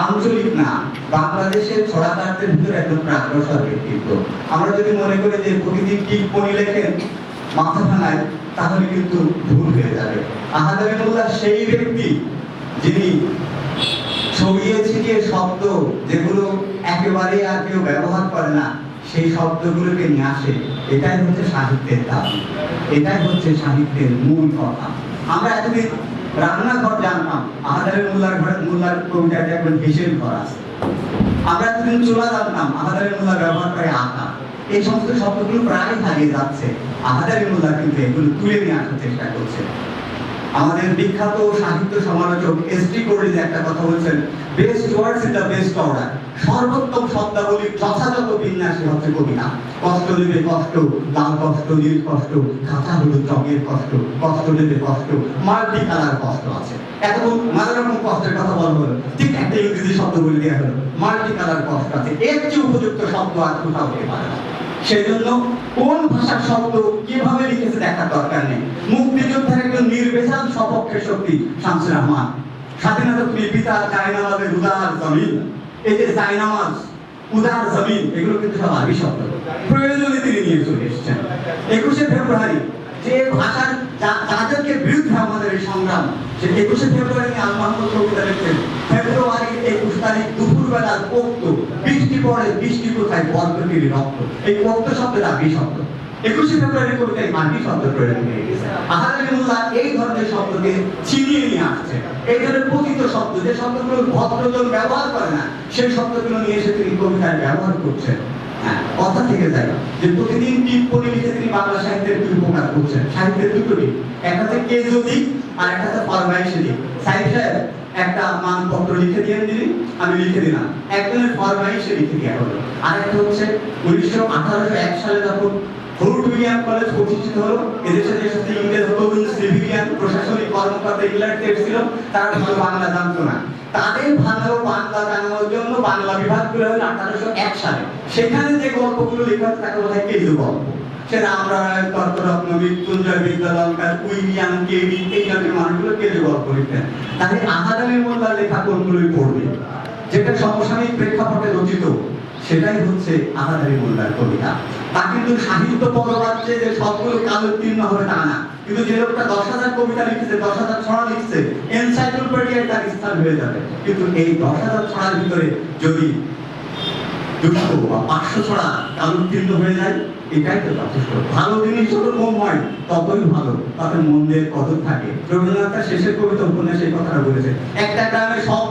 আঞ্চলিক না, বাংলাদেশের ছড়াকারদের ভিতরে একজন প্রাগ্রসর ব্যক্তিত্ব। আমরা যদি মনে করি যে প্রতিদিন টিপ্পনি লেখেন মাথা ভাঙায় তাহলে কিন্তু ভুল হয়ে যাবে। আহাদ সেই ব্যক্তি যিনি ছড়িয়ে ছিটিয়ে শব্দ যেগুলো একেবারে আর কেউ ব্যবহার করে না, সেই শব্দগুলোকে নিয়ে আসে। এটাই হচ্ছে সাহিত্যের দাবি এটাই হচ্ছে সাহিত্যের মূল কথা। আমরা এতদিন রান্নাঘর জানতাম আহাদারের মোল্লার ঘরে, মোল্লার কবিতাতে এখন হিসেব ঘর আছে। আমরা এতদিন চুলা জানতাম আহাদারের মোল্লা ব্যবহার করে আটা। এই সমস্ত শব্দগুলো প্রায় হারিয়ে যাচ্ছে। আহাদারের মোল্লা কিন্তু এগুলো তুলে নিয়ে আসার চেষ্টা করছে। আমাদের বিখ্যাত সাহিত্য সমালোচক এস টি কোরিজ একটা কথা বলছেন best words in the best order সর্বোত্তম শব্দাবলীর যথাযথ বিন্যাসে হচ্ছে কবিতা। কষ্ট নেবে কষ্ট লাল কষ্ট, নীল কষ্ট কাঁচা হলুদ রঙের কষ্ট কষ্ট নেবে কষ্ট মাল্টি কালার কষ্ট আছে। এতক্ষণ নানা রকম কষ্টের কথা বলা হলো। ঠিক একটা ইংরেজি শব্দ বলে দেওয়া হলো মাল্টি কালার কষ্ট আছে। এর চেয়ে উপযুক্ত শব্দ আর কোথাও হতে পারে না। সেই জন্য কোন ভাষার শব্দ কীভাবে লিখেছে দেখার দরকার নেই। মুক্তিযোদ্ধার নির্বেচাল সপক্ষের শক্তি শামসুর রহমান। স্বাধীনতা প্রিয় পিতা জায়নামাজের উদার জমিন। এই যে জায়নামাজ উদার জমিন, এগুলো কিন্তু সব শব্দ প্রয়োজনে তিনি নিয়ে চলে এসেছেন। একুশে ফেব্রুয়ারি, যে ভাষার যাদেরকে বিরুদ্ধে আমাদের এই সংগ্রাম, সে একুশে ফেব্রুয়ারি আল মাহমুদ কবিতা লিখছেন, ফেব্রুয়ারি একুশ তারিখ দুপুরবেলার পোক্ত, বৃষ্টি পড়ে, বৃষ্টি কোথায় বর্গটির রক্ত। এই পোক্ত শব্দটা শব্দ একুশে ফেব্রুয়ারি কবিতায় মাটি শব্দ প্রয়োগ হয়ে গেছে আহাদুল্লাহ এই ধরনের শব্দকে ছিনিয়ে নিয়ে আসছে। এই ধরনের পতিত শব্দ যে শব্দগুলো ভদ্রজন ব্যবহার করে না সেই শব্দগুলো নিয়ে এসে তিনি কবিতায় ব্যবহার করছেন। হ্যাঁ, কথা থেকে যায়। যে প্রতিদিন টিপ্পনি লিখে তিনি বাংলা সাহিত্যের দুই উপকার করছেন। সাহিত্যের দুটো একটা হচ্ছে কেজ দিক আর একটা হচ্ছে ফরমাইশি দিক। সাহিব একটা মানপত্র লিখে দিয়ে দিলি আমি লিখে দিলাম। একজনের ফরমাইশে লিখে দেওয়া হলো। আর একটা হচ্ছে উনিশশো আঠারোশো এক সালে যখন ফোর্ট উইলিয়াম কলেজ প্রতিষ্ঠিত হলো। এদেশে যে সাথে ইংরেজ প্রবীণ সিভিলিয়ান প্রশাসনিক কর্মকর্তা ইংল্যান্ড ছিল। তারা ভালো বাংলা জানতো না। তাদের ভালো বাংলা জানানোর জন্য বাংলা বিভাগগুলো হলো আঠারোশো এক সালে। সেখানে যে গল্পগুলো লেখা হতো তাকে বলা হয় কেজু গল্প। মৃত্যুঞ্জয়, বিদ্যালঙ্কার, উইলিয়াম, কেবি, এই জাতীয় মানুষগুলো কেজু গল্প লিখতেন। তাহলে মোল্লার লেখা কোনগুলোই পড়বে? যেটা সমসাময়িক প্রেক্ষাপটে রচিত, সেটাই হচ্ছে আহাদারি মোল্লার কবিতা। তা কিন্তু সাহিত্য পদবাচ্যে যে সবগুলো কালোত্তীর্ণ হবে তা না। কিন্তু যে লোকটা দশ হাজার কবিতা লিখেছে, দশ হাজার ছড়া লিখছে এনসাইক্লোপিডিয়ায় তার স্থান হয়ে যাবে। কিন্তু এই দশ হাজার ছড়ার ভিতরে যদি বা পাঁচশো ছড়া হয়ে যায়, এটাই তো যথেষ্ট। ভালো জিনিস যত কম হয়, ততই ভালো। তাতে থাকে। রবীন্দ্রনাথ তার শেষের কবিতা এই কথাটা বলেছে, একটা গ্রামে সব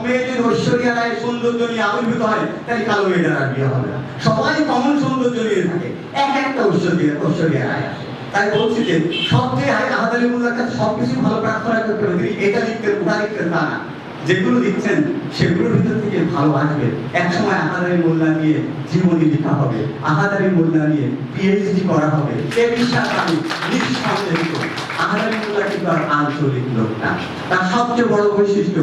ঐশ্বরিয়া রায় সৌন্দর্য নিয়ে আবির্ভূত হয় তাহলে কালো মেয়েদের আর বিয়ে হবে না। সবাই কমন সৌন্দর্য নিয়ে থাকে, এক একটা ঐশ্বরিয়া ঐশ্বরিয়া রায় আসে। তাই বলছি যে, সবচেয়ে আহাদারি মোল্লার কাছে সবকিছু ভালো প্রার্থনা করতে হবে। তিনি এটা লিখতেন, ওটা লিখতেন, তা না। যেগুলো দিচ্ছেন, সেগুলোর ভিতর থেকে ভালো আসবে। এক সময় আহাদারি মোল্লা নিয়ে জীবনী লেখা হবে আহাদারি মোল্লা নিয়ে পিএইচডি করা হবে। এ বিশ্বাস আমি নিঃসন্দেহ আহাদারি মোল্লা কিন্তু আর আঞ্চলিক লোক না। তার সবচেয়ে বড় বৈশিষ্ট্য